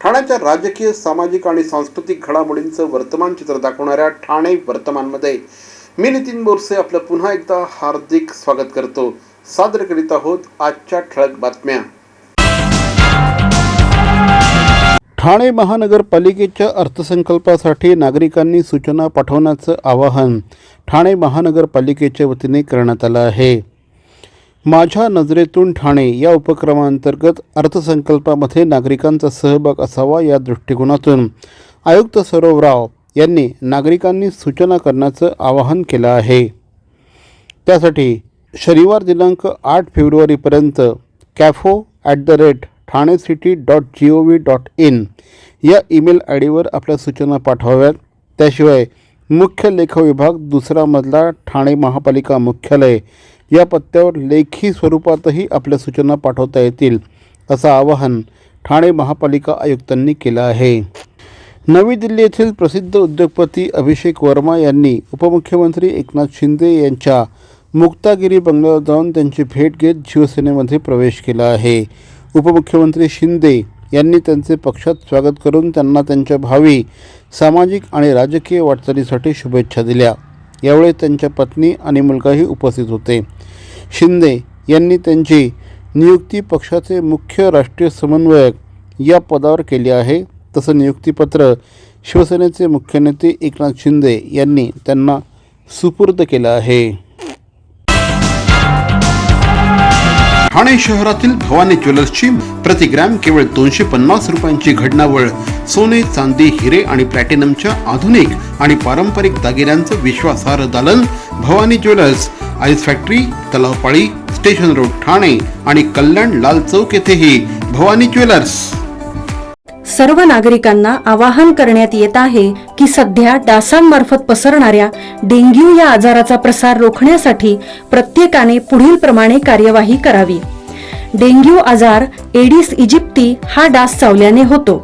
ठाण्याच्या राजकीय सामाजिक आणि सांस्कृतिक घडामोडींचं वर्तमान चित्र दाखवणाऱ्या ठाणे वर्तमानमध्ये मी नितीन बोरसे आपलं पुन्हा एकदा हार्दिक स्वागत करतो. सादर करीत आहोत आजच्या ठळक बातम्या. ठाणे महानगरपालिकेच्या अर्थसंकल्पासाठी नागरिकांनी सूचना पाठवण्याचं आवाहन ठाणे महानगरपालिकेच्या वतीने करण्यात आलं आहे. माझ्या नजरेतून ठाणे या उपक्रमांतर्गत अर्थसंकल्पामध्ये नागरिकांचा सहभाग असावा या दृष्टिकोनातून आयुक्त सौरव राव यांनी नागरिकांनी सूचना करण्याचं आवाहन केलं आहे. त्यासाठी शनिवार दिनांक आठ फेब्रुवारीपर्यंत CAFO at the rate Thane city dot G O V dot in या ईमेल आय डीवर आपल्या सूचना पाठवाव्यात. त्याशिवाय मुख्य लेखा विभाग दुसरा मधला ठाणे महापालिका मुख्यालय या पत्त्यावर लेखी स्वरूपातही आपल्या सूचना पाठवता येतील असं आवाहन ठाणे महापालिका आयुक्तांनी केलं आहे. नवी दिल्ली येथील प्रसिद्ध उद्योगपती अभिषेक वर्मा यांनी उपमुख्यमंत्री एकनाथ शिंदे यांच्या मुक्तागिरी बंगल्यावर जाऊन त्यांची भेट घेत शिवसेनेमध्ये प्रवेश केला आहे. उपमुख्यमंत्री शिंदे यांनी त्यांचे पक्षात स्वागत करून त्यांना त्यांच्या भावी सामाजिक आणि राजकीय वाटचालीसाठी शुभेच्छा दिल्या. यावेळी त्यांच्या पत्नी आणि मुलगाही उपस्थित होते. शिंदे यांनी त्यांची नियुक्ती पक्षाचे मुख्य राष्ट्रीय समन्वयक या पदावर केली आहे. तसं नियुक्तीपत्र शिवसेनेचे मुख्य नेते एकनाथ शिंदे यांनी त्यांना सुपूर्द केलं आहे. ठाणे शहरातील भवानी ज्वेलर्सची प्रति ग्रॅम केवळ दोनशे पन्नास रुपयांची घडणावळ सोने चांदी हिरे आणि प्लॅटिनमच्या आधुनिक आणि पारंपरिक दागिन्यांचं विश्वासार्ह दालन Bhavani jewellers ice factory Talavpali station road Thane आणि कल्याण लाल चौक येथेही भवानी ज्वेलर्स. सर्व नागरिकांना आवाहन करण्यात येत आहे की सध्या डासांमार्फत पसरणाऱ्या डेंग्यू या आजाराचा प्रसार रोखण्यासाठी प्रत्येकाने पुढील प्रमाणे कार्यवाही करावी. डेंग्यू आजार एडिस इजिप्ती हा डास चावल्याने होतो.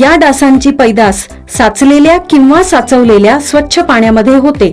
या डासांची पैदास साचलेल्या किंवा साचवलेल्या स्वच्छ पाण्यामध्ये होते.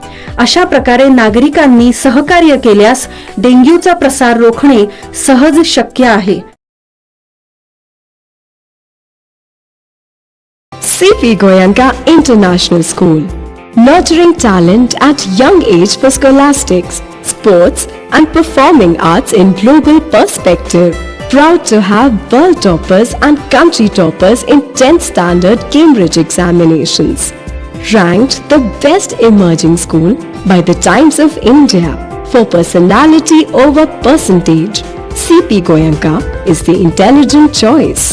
अशा प्रकारे नागरिकांनी सहकार्य केल्यास डेंग्यूचा प्रसार रोखणे सहज शक्य आहे. CP Goenka international school nurturing talent at young age for scholastics sports and performing arts in global perspective proud to have world toppers and country toppers in 10th standard cambridge examinations. Ranked the best emerging school by the Times of India for personality over percentage. CP Goyanka is the intelligent choice.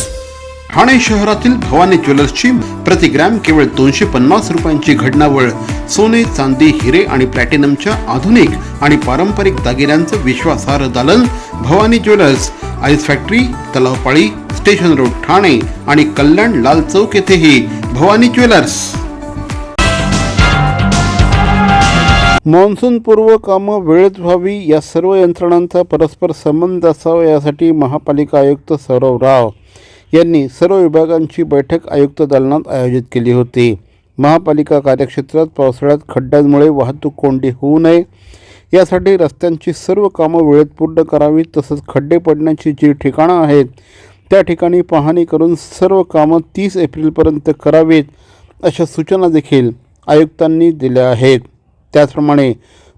Thane शहरातील भवानी ज्वेलर्सची प्रति gram केवळ दोनशे पन्नास रुपयांची घडणावळ सोने चांदी हिरे आणि प्लॅटिनमच्या आधुनिक आणि पारंपरिक दागिन्यांचं विश्वासार्ह दालन Bhavani jewellers ice factory Talavpali station road Thane आणि कल्याण लाल चौक येथेही भवानी ज्वेलर्स मान्सूनपूर्व कामं वेळेत व्हावी या सर्व यंत्रणांचा परस्पर संबंध असावा यासाठी महापालिका आयुक्त सौरव राव यांनी सर्व विभागांची बैठक आयुक्त दालनात आयोजित केली होती. महापालिका कार्यक्षेत्रात पावसाळ्यात खड्ड्यांमुळे वाहतूक कोंडी होऊ नये. यासाठी रस्त्यांची सर्व कामं वेळेत पूर्ण करावीत तसंच खड्डे पडण्याची जी ठिकाणं आहेत त्या ठिकाणी पाहणी करून सर्व कामं तीस एप्रिलपर्यंत करावीत अशा सूचना देखील आयुक्तांनी दिल्या आहेत. त्याचप्रमाणे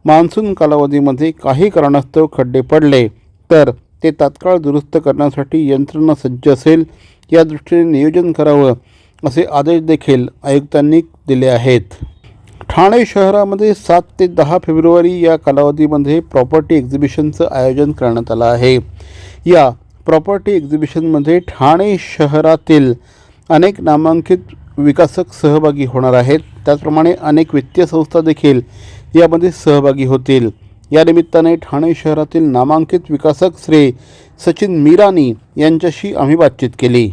मान्सून कालावधीमध्ये काही कारणास्तव खड्डे पडले तर ते तात्काळ दुरुस्त करण्यासाठी यंत्रणा सज्ज असेल या दृष्टीने नियोजन करावं असे आदेश देखील आयुक्तांनी दिले आहेत. ठाणे शहरामध्ये सात ते दहा फेब्रुवारी या कालावधीमध्ये प्रॉपर्टी एक्झिबिशनचं आयोजन करण्यात आलं आहे. या प्रॉपर्टी एक्झिबिशनमध्ये ठाणे शहरातील अनेक नामांकित विकासक सहभागी होणार आहेत. त्याचप्रमाणे अनेक वित्तीय संस्था देखील यामध्ये सहभागी होतील. या निमित्ताने ठाणे शहरातील नामांकित विकासक श्री सचिन मिरानी यांच्याशी आम्ही बातचीत केली.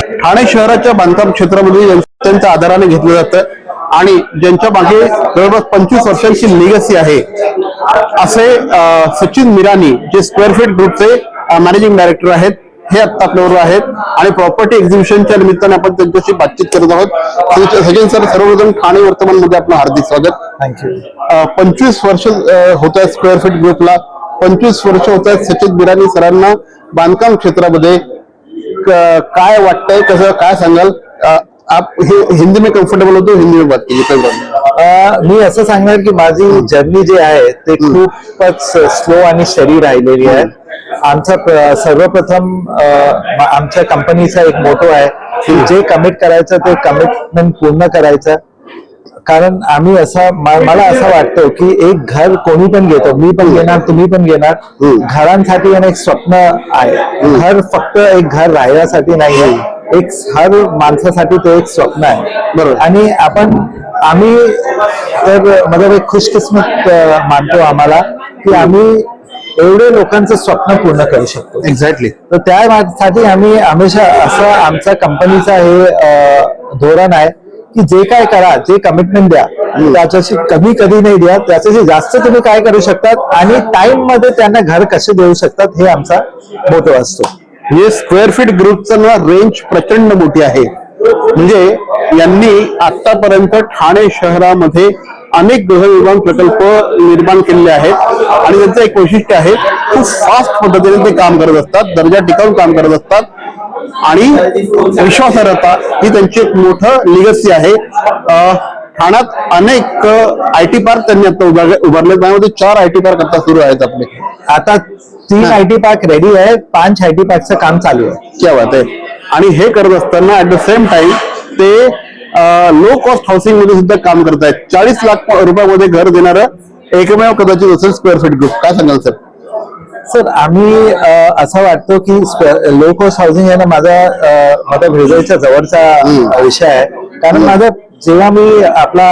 ठाणे शहराच्या बांधकाम क्षेत्रामध्ये त्यांच्या आधाराने घेतलं जातं आणि ज्यांच्या मागे जवळपास पंचवीस वर्षांची लिगसी आहे असे सचिन मिरानी जे स्क्वेअर फीट ग्रुपचे मॅनेजिंग डायरेक्टर आहेत हे आत्ता आपल्याबरोबर आहेत. आणि प्रॉपर्टी एक्झिबिशनच्या निमित्ताने आपण त्यांच्याशी बातचीत करत आहोत. सचिन- सर सर्वप्रथम ठाणे वर्तमानमध्ये आपलं हार्दिक स्वागत. थँक्यू पंचवीस वर्ष होत आहेत स्क्वेअर फीट ग्रुपला पंचवीस वर्ष होत आहेत सचिन बिरानी सरांना बांधकाम क्षेत्रामध्ये. काय वाटतंय कसं काय सांगाल? आप हे हिंदी में कम्फर्टेबल होतो हिंदी में बात कीजिए कोई. मी असं सांगणार की माझी जर्नी जी आहे ते खूपच स्लो आणि स्टडी राहिलेली आहे. आमचा प्र- सर्वप्रथम आमच्या कंपनीचा एक मोटो आहे की जे कमिट करायचं ते कमिटमेंट पूर्ण करायचं. कारण आम्ही असं मला असं वाटतं की एक घर कोणी पण घेतो मी पण घेणार तुम्ही पण घेणार. घरांसाठी आणि एक स्वप्न आहे. घर फक्त एक घर राहण्यासाठी नाही आहे. एक हर माणसासाठी ते एक स्वप्न आहे. बरोबर. आणि आपण आम्ही तर मतलब एक खुशकिस्मत मानतो आम्हाला की आम्ही एवढे लोकांचं स्वप्न पूर्ण करू शकतो. एक्झॅक्टली तर त्यासाठी आम्ही हमेशा असं आमच्या कंपनीचा हे धोरण आहे की जे काय करा जे कमिटमेंट द्या त्याच्याशी कमी कधी नाही द्या त्याच्याशी जास्त तुम्ही काय करू शकतात आणि टाइममध्ये त्यांना घर कसे देऊ शकतात हे आमचा मोठो असतो. हे स्क्वेअर फीट ग्रुपचं ना रेंज प्रचंड मोठी आहे. म्हणजे यांनी आतापर्यंत ठाणे शहरामध्ये अनेक गृहनिर्माण प्रकल्प निर्माण केलेले आहेत. आणि त्यांचं एक वैशिष्ट्य आहे खूप फास्ट पद्धतीने ते काम करत असतात दर्जा टिकाऊन काम करत असतात. आणि विश्वासार्हता ही त्यांची एक मोठं लिगसी आहे. अं, ठाण्यात अनेक आय टी पार्क त्यांनी आता उभारले उभारले त्यामध्ये चार आय टी पार्क आता सुरू आहेत आपले. आता तीन आय टी पार्क रेडी आहे. पाच आय टी पार्कचं काम चालू आहे. क्या बात आहे. आणि हे करत असताना ऍट द सेम टाइम ते लो कॉस्ट हाऊसिंगमध्ये सुद्धा काम करत आहेत. चाळीस लाख रुपयामध्ये घर देणारं एकमेव कदाचित असेल स्क्वेअर फीट ग्रुप काय सांगाल सर सर आम्ही असं वाटतो की लो कॉस्ट हाऊसिंग आहे ना माझा माझा हृदयाच्या जवळचा विषय आहे. कारण माझा जेव्हा मी आपला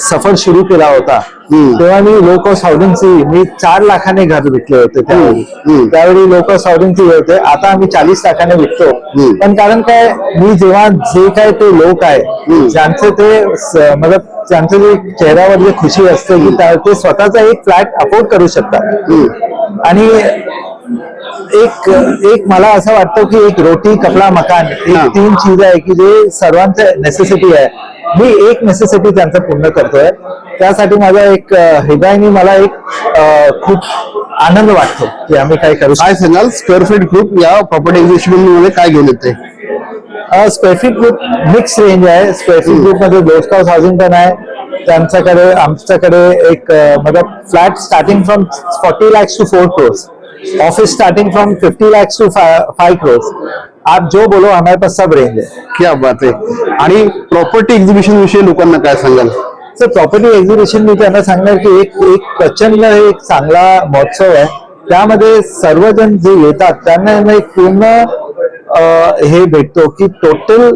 सफर सुरू केला होता. तेव्हा मी लो कॉस्ट हाऊसिंगची मी चार लाखाने घर विकले होते त्यावेळी. त्यावेळी लो कॉस्ट हाऊसिंगचे होते. आता आम्ही चाळीस लाखाने विकतो. पण कारण काय मी जेव्हा जे काय ते लोक आहे ज्यांचे ते मतलब त्यांचे जे चेहऱ्यावर जे खुशी असते की ते स्वतःचा एक फ्लॅट अफोर्ड करू शकतात. आणि एक एक मला असं वाटतं की एक रोटी कपडा मकान एक. तीन चीज आहे की जे सर्वांचं नेसेसिटी आहे. मी एक नेसेसिटी त्यांचं पूर्ण करतोय. त्यासाठी माझा एक हृदयाने मला एक खूप आनंद वाटतो की आम्ही काय करू काय सांगाल? स्क्वेअर फीट ग्रुप या प्रॉपर्टी एक्झिबिशनमध्ये काय घेऊन येते? Square feet group mix range आहे. स्क्वेअर फीट ग्रुपमध्ये लोस्ट हाऊस हाऊसिंग पण आहे. त्यांच्याकडे आमच्याकडे एक मतलब flat starting from forty lakhs to four crores office starting from fifty lakhs to five crores आप जो बोलो हमारे पास सब रेंज है। क्या बात आहे आणि प्रॉपर्टी एक्झिबिशन विषयी लोकांना काय सांगाल? सर प्रॉपर्टी एक्झिबिशन मी त्यांना सांगणार की एक एक प्रचंड एक चांगला महोत्सव आहे. त्यामध्ये सर्वजण जे येतात त्यांना ना एक पूर्ण अं, हे भेटतो की टोटल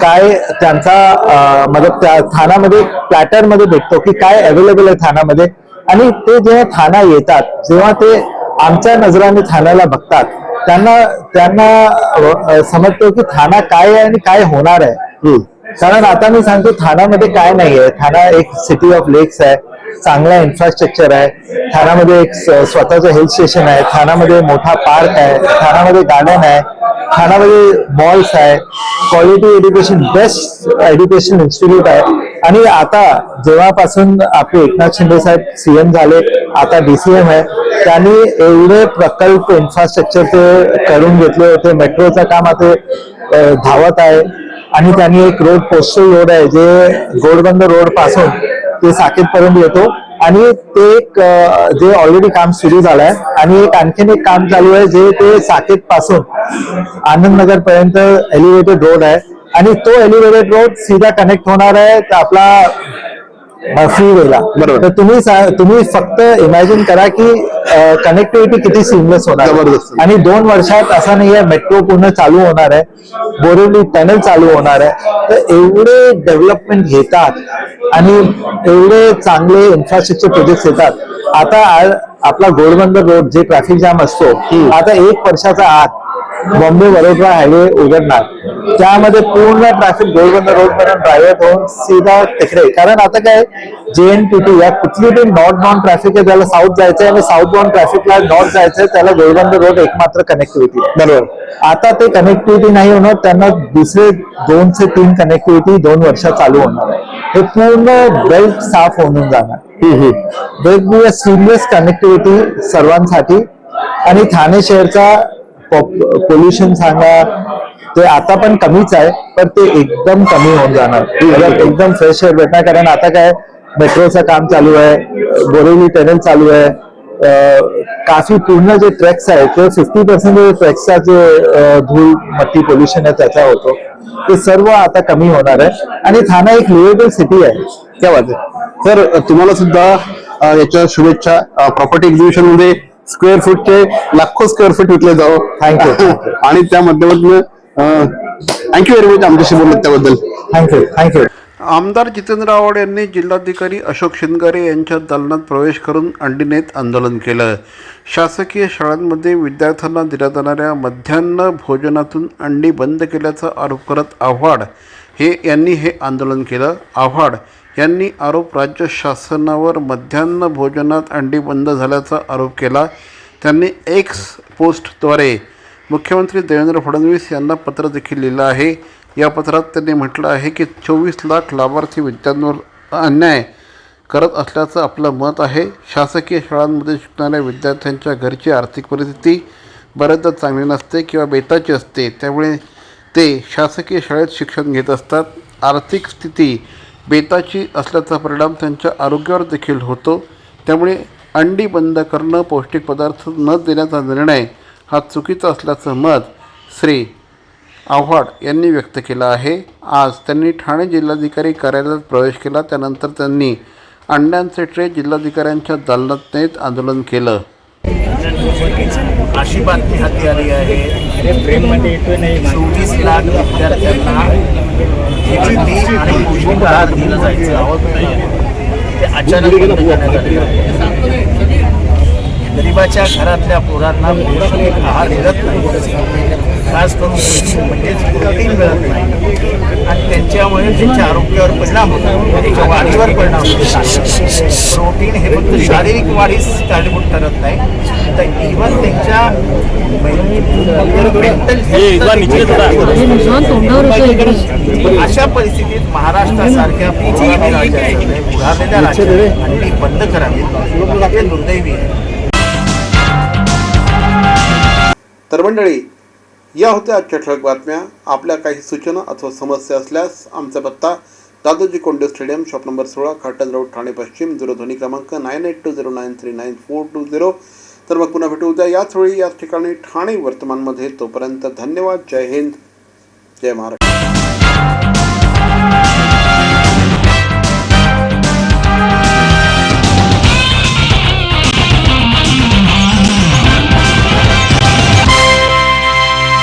काय त्यांचा अं, मतलब त्या थानामध्ये प्लॅटरमध्ये भेटतो की काय अवेलेबल आहे थानामध्ये. आणि ते जेव्हा थाना येतात जेव्हा ते आमच्या नजराने थाण्याला बघतात. त्यांना त्यांना समजतो की थाना काय आहे आणि काय होणार आहे. कारण आता मी सांगतो ठाण्यामध्ये काय नाहीये ठाणा एक सिटी ऑफ लेक्स आहे. चांगला इन्फ्रास्ट्रक्चर आहे. ठाण्यामध्ये एक स्वतःचं हिल स्टेशन आहे. ठाण्यामध्ये मोठा पार्क आहे. ठाण्यामध्ये गार्डन आहे. ठाण्यामध्ये मॉल्स आहे. Quality education best education institute आहे. आणि आता जेव्हापासून आपले एकनाथ शिंदे साहेब सीएम झाले आता डीसीएम आहे त्यांनी एवढे प्रकल्प इन्फ्रास्ट्रक्चर ते करून घेतले होते. मेट्रोचं काम आता धावत आहे. आणि त्यांनी एक रोड पोस्टल रोड आहे जे गोडबंद रोडपासून ते साकेत पर्यंत येतो. आणि ते एक जे ऑलरेडी काम सुरू झालं आहे. आणि एक आणखीन एक काम चालू आहे जे ते साकेत पासून आनंदनगर पर्यंत एलिव्हेटेड रोड आहे. आणि तो एलिव्हेटेड रोड सीधा कनेक्ट होणार आहे आपला फ्रीवेला बरोबर. तर तुम्ही तुम्ही फक्त इमॅजिन करा की कनेक्टिव्हिटी किती सिमलेस होणार. आणि दोन वर्षात असं नाही आहे मेट्रो पूर्ण चालू होणार आहे. बोरिवली टनल चालू होणार आहे. तर एवढे डेव्हलपमेंट घेतात आणि एवढे चांगले इन्फ्रास्ट्रक्चर प्रोजेक्ट येतात. आता आपला गोडबंदर रोड जे ट्रॅफिक जाम असतो आता एक वर्षाचा आत बॉम्बे वडोदरा हायवे उघडणार. त्यामध्ये पूर्ण ट्रॅफिक गोलबंदर रोड पर्यंत ड्रायव्हर होऊन सीधा तिकडे कारण आता काय जे एन टी टी या कुठली बी नॉर्थ बाउंड ट्रॅफिक आहे त्याला साऊथ जायचंय आणि साऊथ बाउंड ट्रॅफिकला नॉर्थ जायचंय त्याला गोलबंदर रोड एकमात्र कनेक्टिव्हिटी बरोबर. आता ते कनेक्टिव्हिटी नाही होणार त्यांना दुसरे दोन ते तीन कनेक्टिव्हिटी दोन वर्षात चालू होणार आहे. हे पूर्ण बेल्ट साफ होऊन जाणार. वेगवेगळ्या सिरियस कनेक्टिव्हिटी सर्वांसाठी. आणि ठाणे शहरचा पोल्युशन सांगा ते आता पण कमीच आहे पण ते एकदम कमी होऊन जाणार. एकदम फ्रेश एअर भेटणार कारण आता काय मेट्रोचं काम चालू आहे बोरिवली टनेल चालू आहे काफी पूर्ण जे ट्रॅक्स आहे ते फिफ्टी पर्सेंट जे जे धूळ मट्टी पोल्युशन आहे त्याचा होतो. ते सर्व आता कमी होणार आहे. आणि ठाणा एक लिव्हेबल सिटी आहे. क्या बात तर तुम्हाला सुद्धा याच्या शुभेच्छा प्रॉपर्टी एक्झिबिशनमध्ये स्क्वेअर फूटचे लाखो स्क्वेअर फूट विकले जावं. You. आणि त्या माध्यमातून थँक्यू व्हेरी मच आमच्याशी बोलत त्याबद्दल. थँक्यू थँक्यू आमदार जितेंद्र आव्हाड यांनी जिल्हाधिकारी अशोक शिंदगारे यांच्या दालनात प्रवेश करून अंडीनेत आंदोलन केलं. शासकीय शाळांमध्ये विद्यार्थ्यांना दिल्या जाणाऱ्या मध्यान्ह भोजनातून अंडी बंद केल्याचा आरोप करत आव्हाड हे यांनी हे आंदोलन केलं. आव्हाड यांनी आरोप राज्य शासनावर मध्यान्ह भोजनात अंडी बंद झाल्याचा आरोप केला. त्यांनी एक्स पोस्टद्वारे मुख्यमंत्री देवेंद्र फडणवीस यांना पत्र देखील लिहिलं आहे. या पत्रात त्यांनी म्हटलं आहे की चोवीस लाख लाभार्थी विद्यार्थ्यांवर अन्याय करत असल्याचं आपलं मत आहे. शासकीय शाळांमध्ये शिकणाऱ्या विद्यार्थ्यांच्या घरची आर्थिक परिस्थिती बऱ्याचदा चांगली नसते किंवा बेताची असते. त्यामुळे ते शासकीय शाळेत शिक्षण घेत असतात. आर्थिक स्थिती बेताची असल्याचा परिणाम त्यांच्या आरोग्यावर देखील होतो. त्यामुळे अंडी बंद करणं पौष्टिक पदार्थ न देण्याचा निर्णय हा चुकीचा असल्याचं मत श्री आव्हाड यांनी व्यक्त केलं आहे. आज त्यांनी ठाणे जिल्हाधिकारी कार्यालयात प्रवेश केला. त्यानंतर त्यांनी अंड्यांचे ट्रे जिल्हाधिकाऱ्यांच्या दालनात नेत आंदोलन केलं. अशी बातमी हाती आली आहे. चोवीस लाख विद्यार्थ्यांना खिचडी आणि आहार दिलं जायचं. ते अचानक बंद करण्यात आहे. गरिबाच्या घरातल्या पोरांना पौष्टिक आहार मिळत नाही. खास करून म्हणजेच प्रोटीन मिळत नाही. आणि त्यांच्यामुळे त्यांच्या आरोग्यावर परिणाम होतो. त्यांच्या वाढीवर परिणाम होतो. प्रोटीन हे फक्त शारीरिक वाढीस कारणीभूत ठरत नाही. तर इव्हन त्यांच्या मेंटल अशा परिस्थितीत महाराष्ट्रासारख्या उभारलेल्या राज्यात अंडी बंद करावी. हे दुर्दैवी आहे तर मंडळी या होत्या आजच्या ठळक बातम्या. आपल्या काही सूचना अथवा समस्या असल्यास आमचा पत्ता Dadoji Konde stadium shop number सोळा खाटन रोड ठाणे पश्चिम दूरध्वनी क्रमांक nine eight two zero nine three nine four two zero. तर मग पुन्हा भेटू उद्या. याच वेळी याच ठिकाणी ठाणे वर्तमानमध्ये. तोपर्यंत धन्यवाद. जय हिंद. जय महाराष्ट्र.